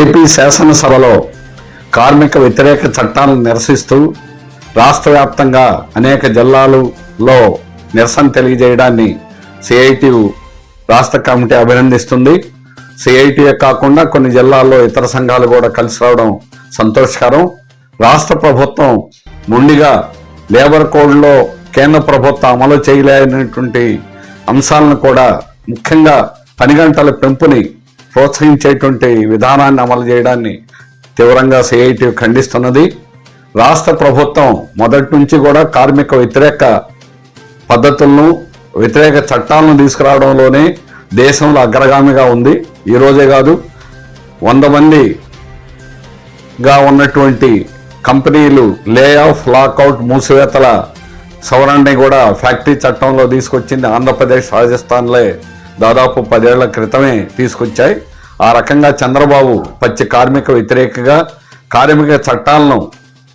AP శాసనసభలో కార్మిక వ్యతిరేక చట్టాలను నిరసిస్తూ రాష్ట్ర వ్యాప్తంగా అనేక జిల్లాలలో నిరసన తెలియజేయడాన్ని సిఐటియు రాష్ట్ర కమిటీ అభినందిస్తుంది. సిఐటియే కాకుండా కొన్ని జిల్లాల్లో ఇతర సంఘాలు కూడా కలిసి రావడం సంతోషకరం. రాష్ట్ర ప్రభుత్వం ముండిగా లేబర్ కోడ్లో కేంద్ర ప్రభుత్వం అమలు చేయలేనటువంటి అంశాలను కూడా ముఖ్యంగా పని గంటల పెంపుని ప్రోత్సహించేటువంటి విధానాన్ని అమలు చేయడాన్ని తీవ్రంగా సిఐటి ఖండిస్తున్నది. రాష్ట్ర ప్రభుత్వం మొదటి నుంచి కూడా కార్మిక వ్యతిరేక పద్ధతులను వ్యతిరేక చట్టాలను తీసుకురావడంలోనే దేశంలో అగ్రగామిగా ఉంది. ఈ రోజే కాదు వంద మందిగా ఉన్నటువంటి కంపెనీలు లే ఆఫ్ లాకౌట్ మూసివేతల సవరణని కూడా ఫ్యాక్టరీ చట్టంలో తీసుకొచ్చింది ఆంధ్రప్రదేశ్ రాజస్థాన్లే దాదాపు పదేళ్ళ క్రితమే తీసుకొచ్చాయి. ఆ రకంగా చంద్రబాబు పచ్చి కార్మిక వ్యతిరేకగా కార్మిక చట్టాలను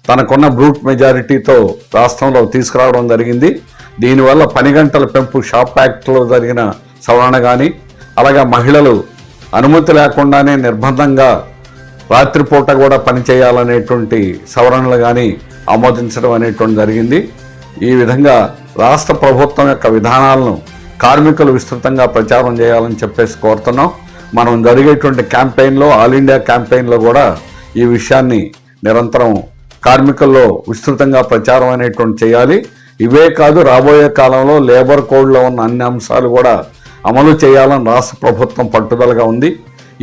తనకున్న బ్రూట్ మెజారిటీతో రాష్ట్రంలో తీసుకురావడం జరిగింది. దీనివల్ల పని గంటల పెంపు షాప్ యాక్ట్లో జరిగిన సవరణ కానీ అలాగే మహిళలు అనుమతి లేకుండానే నిర్బంధంగా రాత్రిపూట కూడా పనిచేయాలనేటువంటి సవరణలు కానీ ఆమోదించడం అనేటువంటి జరిగింది. ఈ విధంగా రాష్ట్ర ప్రభుత్వం యొక్క విధానాలను కార్మికులు విస్తృతంగా ప్రచారం చేయాలని చెప్పేసి కోరుతున్నాం. మనం జరిగేటువంటి క్యాంపెయిన్లో ఆల్ ఇండియా క్యాంపెయిన్లో కూడా ఈ విషయాన్ని నిరంతరం కార్మికుల్లో విస్తృతంగా ప్రచారం అనేటువంటి చేయాలి. ఇవే కాదు రాబోయే కాలంలో లేబర్ కోడ్లో ఉన్న అన్ని అంశాలు కూడా అమలు చేయాలని రాష్ట్ర ప్రభుత్వం పట్టుదలగా ఉంది.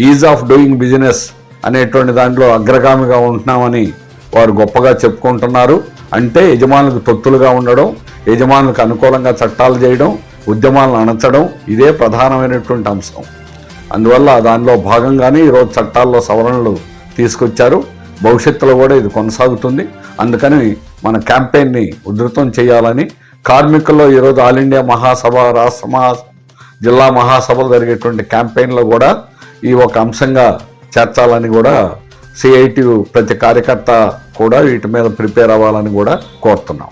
ఈజ్ ఆఫ్ డూయింగ్ బిజినెస్ అనేటువంటి దాంట్లో అగ్రగామిగా ఉంటున్నామని వారు గొప్పగా చెప్పుకుంటున్నారు. అంటే యజమానులకు తొత్తులుగా ఉండడం యజమానులకు అనుకూలంగా చట్టాలు చేయడం ఉద్యమాలను అణచడం ఇదే ప్రధానమైనటువంటి అంశం. అందువల్ల దానిలో భాగంగానే ఈరోజు చట్టాల్లో సవరణలు తీసుకొచ్చారు. భవిష్యత్తులో కూడా ఇది కొనసాగుతుంది. అందుకని మన క్యాంపెయిన్ని ఉధృతం చేయాలని కార్మికుల్లో ఈరోజు ఆల్ ఇండియా మహాసభ రాష్ట్ర మహా జిల్లా మహాసభలు జరిగేటువంటి క్యాంపెయిన్లో కూడా ఈ ఒక అంశంగా చేర్చాలని కూడా సిఐటి ప్రతి కార్యకర్త కూడా వీటి మీద ప్రిపేర్ అవ్వాలని కూడా కోరుతున్నాం.